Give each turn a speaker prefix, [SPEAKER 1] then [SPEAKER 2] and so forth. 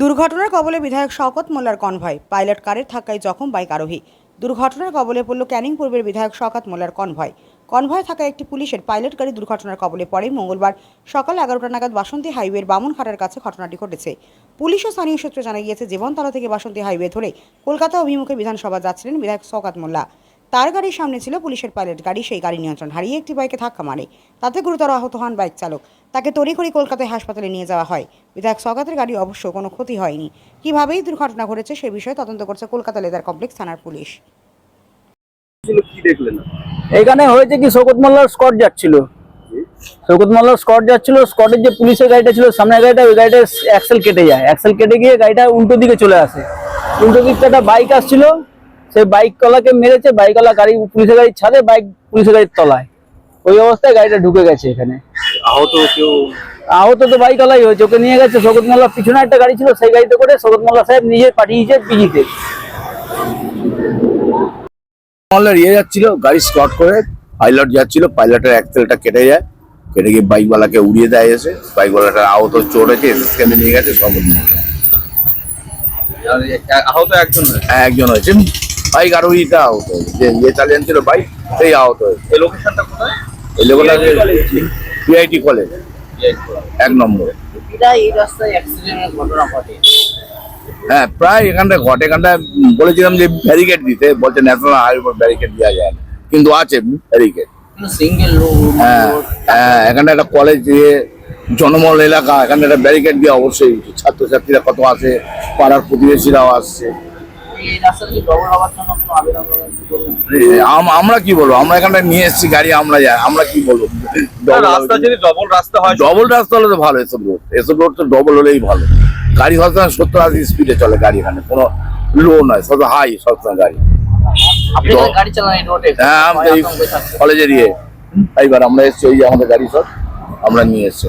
[SPEAKER 1] দুর্ঘটনার কবলে বিধায়ক শওকত মোল্লার কনভয়। পাইলট কারের ধাক্কায় জখম বাইক আরোহী। দুর্ঘটনার কবলে পড়ল ক্যানিং পূর্বের বিধায়ক শওকত মোল্লার কনভয়। কনভয় থাকা একটি পুলিশের পাইলট গাড়ি দুর্ঘটনার কবলে পড়ে। মঙ্গলবার সকাল এগারোটা নাগাদ বাসন্তী হাইওয়ের বামনঘাটার কাছে ঘটনাটি ঘটেছে। পুলিশ ও স্থানীয় সূত্রে জানা গিয়েছে, জীবনতলা থেকে বাসন্তী হাইওয়ে ধরে কলকাতা অভিমুখে বিধানসভা যাচ্ছিলেন বিধায়ক শওকত মোল্লা। তার গাড়ির সামনে ছিল পুলিশের পাইলট। গাড়ি সেই গাড়ি নিয়ন্ত্রণ হারিয়ে একটি বাইকে ধাক্কা মারে। তাতে গুরুতর আহত হন বাইক চালক। তাকে তড়িঘড়ি কলকাতায় হাসপাতালে নিয়ে যাওয়া হয়। বিধায়ক সগাতের গাড়ি অবশ্য কোনো ক্ষতি হয়নি। কীভাবে এই দুর্ঘটনা ঘটেছে সে বিষয়ে তদন্ত করছে কলকাতা লেদার কমপ্লেক্স থানার পুলিশ।
[SPEAKER 2] এখানে হয়েছে কি শৌকত মোল্লার স্কট যাচ্ছিল। শৌকত মোল্লার স্কট যাচ্ছিল স্কটের যে পুলিশের গাড়িটা ছিল সামনের গাড়িটা ওই গাড়িটা অ্যাক্সেল কেটে যায়। অ্যাক্সেল কেটে গিয়ে গাড়িটা উল্টো দিকে চলে আসে। উল্টো দিকটা একটা বাইক আসছিল সেই বাইক তলাকে মেরেছে বাইকওয়ালা গাড়ি পুলিশের গাড়ির ছাদে বাইক পুলিশের গাড়ির তলায়। ওই অবস্থায় গাড়িটা ঢুকে গেছে এখানে।
[SPEAKER 3] আহত কেউ?
[SPEAKER 2] আহত তো বাইকওয়ালাই হয়েছে ওকে নিয়ে গেছে শৌকত মোল্লার পিছনে একটা গাড়ি ছিল সেই গাড়িতে করে শৌকত মোল্লা সাহেব নিজে পাঠিয়েছে পিজিতে।
[SPEAKER 4] মহল্লার ইয়ে যাচ্ছিল গাড়ি স্কট করে পাইলট যাচ্ছিল পাইলটের অ্যাক্সেলটা কেটে যায় কেটে গিয়ে বাইকওয়ালাকে উড়িয়ে দেয় এসে বাইকওয়ালাটা আহত চড়েছে এসএসকেমে নিয়ে গেছে
[SPEAKER 3] আর এ- আহত একজন হয়েছে।
[SPEAKER 4] হ্যাঁ, একজন হয়েছে। বাইক আরোহীটা আহত হয়েছে যে ইয়ে চালিয়ে ছিল বাইক সেই আহত হয়েছে
[SPEAKER 3] এই লোকেশনটা কোথায়?
[SPEAKER 4] এই লোকটা বিআইটি কলেজ এক নম্বর।
[SPEAKER 2] এই রাস্তায় অ্যাক্সিডেন্টের ঘটনা ঘটে।
[SPEAKER 4] হ্যাঁ প্রায় এখানটা ঘটে। এখানটা বলেছিলাম যে ব্যারিকেড দিতে। বলছে ন্যাশনাল হাইওয়ে ব্যারিকেড দেওয়া যায় না। কিন্তু আছে ব্যারিকেড
[SPEAKER 2] সিঙ্গেল
[SPEAKER 4] হ্যাঁ হ্যাঁ এখানে একটা কলেজ দিয়ে জনমহল এলাকা। এখানে একটা ব্যারিকেড দিয়ে অবশ্যই ছাত্রছাত্রীরা কত আছে পাড়ার প্রতিবেশীরাও আসছে। আমরা কি বলব? আমরা এখানটা নিয়ে এসেছি গাড়ি আমরা যাই আমরা কি বলব?
[SPEAKER 3] রাস্তা যদি ডবল রাস্তা হয়
[SPEAKER 4] ডবল রাস্তা হলে তো ভালো এসব রোড এসব রোড তো ডবল হলেই ভালো। গাড়ি সবসময় সত্তর আশি স্পিডে চলে গাড়ি এখানে কোনো লো নয় সব হাই সবসময় গাড়ি। হ্যাঁ কলেজের ইয়ে। এইবার আমরা এসছি ওই যে আমাদের গাড়ি সব আমরা নিয়ে এসছি।